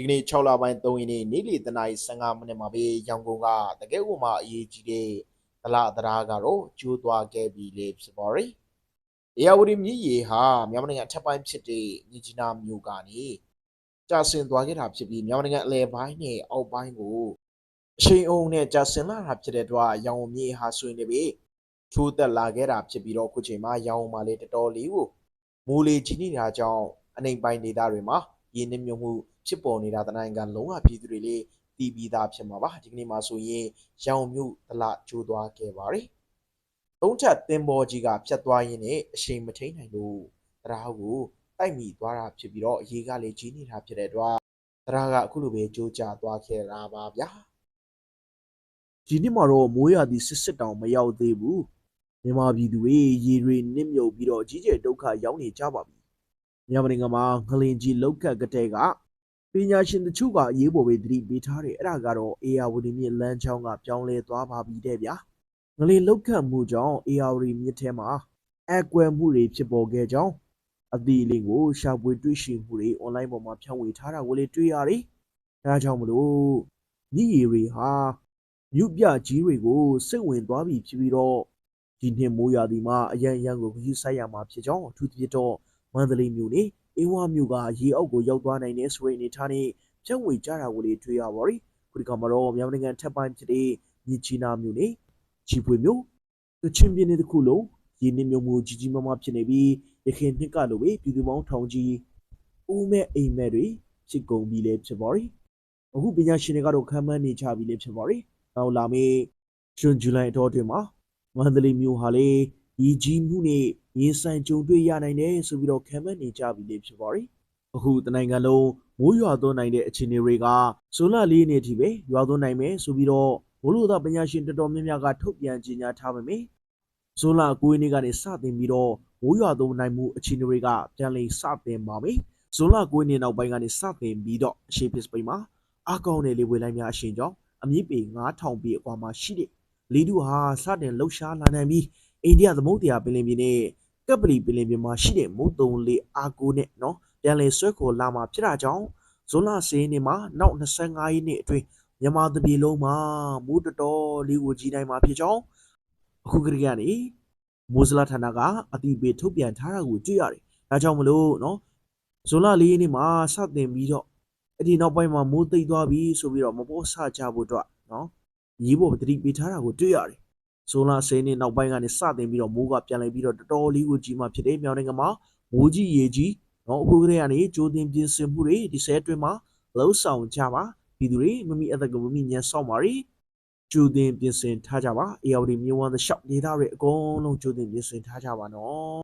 ဒီကနေ့6လပိုင်း3ရက်နေ့နေ့လယ်တနာရီ15မိနစ်မှာပဲရန်ကုန်ကတကယ်ကိုမှအရေးကြီးတဲ့ဒလသရာကတော့ကျိုးသွားခဲ့ပြီလေဖြစ်ပါရယ်။အေယာဝတီမြစ်ရေဟာမြန်မာနိုင်ငံအထက်ပိုင်းဖြစ်တဲ့မြစ်ကြီးနားမြို့ကနေကျဆင်းသွားခဲ့တာဖြစ်ပြီးမြန်မာနိုင်ငံအလယ်ပိုင်းနဲ့အောက်ပိုင်းကိုအရှိန်အုံနဲ့ကျဆင်းလာတာဖြစ်တဲ့အတွက်ရောင်မြေဟာဆိုရင်လည်းချိုးသက်လာခဲ့တာဖြစ်ပြီးတော့ခုချိန်မှာရောင်မှာလေတော်တော်လေးကိုမိုးလေကြီးနေတာကြောင့်အနေပိုင်းဒေသတွေမှာ ရင်းနှီးမြုပ်မှုဖြစ်ပေါ်နေတာတနိုင်ငံလုံးဝပြည်သူတွေလေးတည်ပြီးသားဖြစ်မှာပါဒီကနေ့မှာဆိုရင်ရောင်မြုပ်ဒလကျိုးသွားခဲ့ပါတယ်သုံးချက်တင်ပေါ်ကြီးကဖြတ်သွားရင်းနဲ့အရှိန်မထိန်နိုင်လို့တရားကိုတိုက်မိသွားတာဖြစ်ပြီးတော့အရေးကလည်းကြီးနေတာဖြစ်တဲ့အတွက်တရားကအခုလိုပဲကြိုးကြသွားခဲ့တာပါဗျာဒီနှစ်မှာတော့မိုးရာသီစစ်စစ်တောင်မရောက်သေးဘူးမြန်မာပြည်သူတွေရေတွေနစ်မြုပ်ပြီးတော့ကြီးကျယ်ဒုက္ခရောက်နေကြပါပြီ မြန်မာနိုင်ငံမှာငလင်ကြီးလောက်ကက်ကတဲ့ကပညာရှင်တချို့ကအရေးပေါ်ပဲသတိပေးထားတယ်အဲ့ဒါကတော့အေယာဝတီမြစ်လမ်းကြောင်းကပြောင်းလဲသွားပါပြီတဲ့ဗျာငလင်လောက်ကက်မှုကြောင့်အေယာဝတီမြစ်ထဲမှာအကွယ်မှုတွေဖြစ်ပေါ်ခဲ့ကြောင်းအသီးအလင်းကိုရှာဖွေတွေ့ရှိမှုတွေ online ပေါ်မှာဖြန့်ဝေထားတာကိုလည်းတွေ့ရတယ်ဒါကြောင့်မလို့မြစ်ရေတွေဟာမြုပ်ပြကြီးတွေကိုစိတ်ဝင်သွားပြီဖြစ်ပြီးတော့ဒီနှစ်မိုးရာသီမှာအရန်အရန်ကိုခရီးဆိုင်ရမှာဖြစ်ကြောင်းအထူးသဖြင့်တော့ မန္တလေးမြို့နေအေးဝါမြို့ကရေအောက်ကိုရောက်သွားနိုင်တဲ့ဆိုတဲ့အနေထားနဲ့ဖြန့်ဝေကြတာကိုလည်းတွေ့ရပါရီခုဒီကမှာတော့မြန်မာနိုင်ငံထပ်ပိုင်းဖြစ်တဲ့မြစ်ကြီးနားမြို့နေချီဖွေမြို့ကချင်ပြည်နယ်တစ်ခုလုံးရေနစ်မြုပ်မှုကြီးကြီးမားမားဖြစ်နေပြီးရခိုင်နှစ်ကလိုပဲပြည်သူပေါင်းထောင်ကြီးဦးမဲ့အိမ်မဲ့တွေဖြစ်ကုန်ပြီလည်းဖြစ်ပါရီအခုပညာရှင်တွေကတော့ခံမှန်းနေကြပြီလည်းဖြစ်ပါရီနောက်လာမယ့်ဂျွန်ဇူလိုင်အတော်အတွင်းမှာမန္တလေးမြို့ဟာလေ ရီကြီးမှုနဲ့ရင်ဆိုင်ကြုံတွေ့ရနိုင်တယ်ဆိုပြီးတော့ခံမှန်းနေကြပြီလေဖြစ်ပါရီအခုတနိုင်ငံလုံးမိုးရွာသွန်းနိုင်တဲ့အခြေအနေတွေကဇွန်လ၄ရက်နေ့ထိပဲရွာသွန်းနိုင်မယ်ဆိုပြီးတော့မိုးလေဝသပညာရှင်တော်တော်များများကထုတ်ပြန်ကြေညာထားပါမယ်ဇွန်လ9ရက်နေ့ကနေစတင်ပြီးတော့မိုးရွာသွန်းနိုင်မှုအခြေအနေတွေကပြန်လည်စတင်ပါမယ်ဇွန်လ9ရက်နေ့နောက်ပိုင်းကနေစတင်ပြီးတော့အရှိဖြစ်စပိန်မှာအကောင့်နဲ့လေဝေလိုက်များအရှင်ကြောင့်အမြင့်ပေ9000ပေအကွာမှာရှိတဲ့လေတုဟာစတင်လှုပ်ရှားလာနိုင်ပြီး အိန္ဒိယသမုဒ္ဒရာပင်လယ်ပြင်နဲ့ကပ်ပလီပင်လယ်ပြင်မှာရှိတဲ့မုတ်တုံလေအားကိုးနဲ့နော်ပြန်လည်ဆွဲခေါ်လာမှာဖြစ်တာကြောင့်ဇွန်လ10ရက်နေ့မှာနောက်25ရက်နေ့အတွင်းမြန်မာတပြည်လုံးမှာမိုးတော်တော်လေးကိုကြီးနိုင်မှာဖြစ်ကြောင်းအခုကလေးကနေမိုးစလာဌာနကအတိပေးထုတ်ပြန်ထားတာကိုတွေ့ရတယ်။ဒါကြောင့်မလို့နော်ဇွန်လ4ရက်နေ့မှာစတင်ပြီးတော့အဲ့ဒီနောက်ပိုင်းမှာမိုးသိပ်သွားပြီဆိုပြီးတော့မပေါ်ဆကြဖို့အတွက်နော်ညီဖို့တတိပေးထားတာကိုတွေ့ရတယ်။ ဇွန်လ10နှစ်နောက်ပိုင်းကနေစတင်ပြီးတော့မိုးကပြန်လာပြီးတော့တော်တော်လေးကိုကြီးမှဖြစ်တယ်မြောင်နိုင်ငံမှာမိုးကြီးရေကြီးနော်အခုကလေးကနေကြိုးတင်ပြင်ဆင်မှုတွေဒီဆဲအတွင်းမှာလှုပ်ဆောင်ကြပါပြည်သူတွေမမိအသက်ကမမိညံဆောင်ပါရီကြိုးတင်ပြင်ဆင်ထားကြပါအေယာဝတီမြေဝမ်းသရှောက်ဒေသတွေအကုန်လုံးကြိုးတင်ပြင်ဆင်ထားကြပါနော်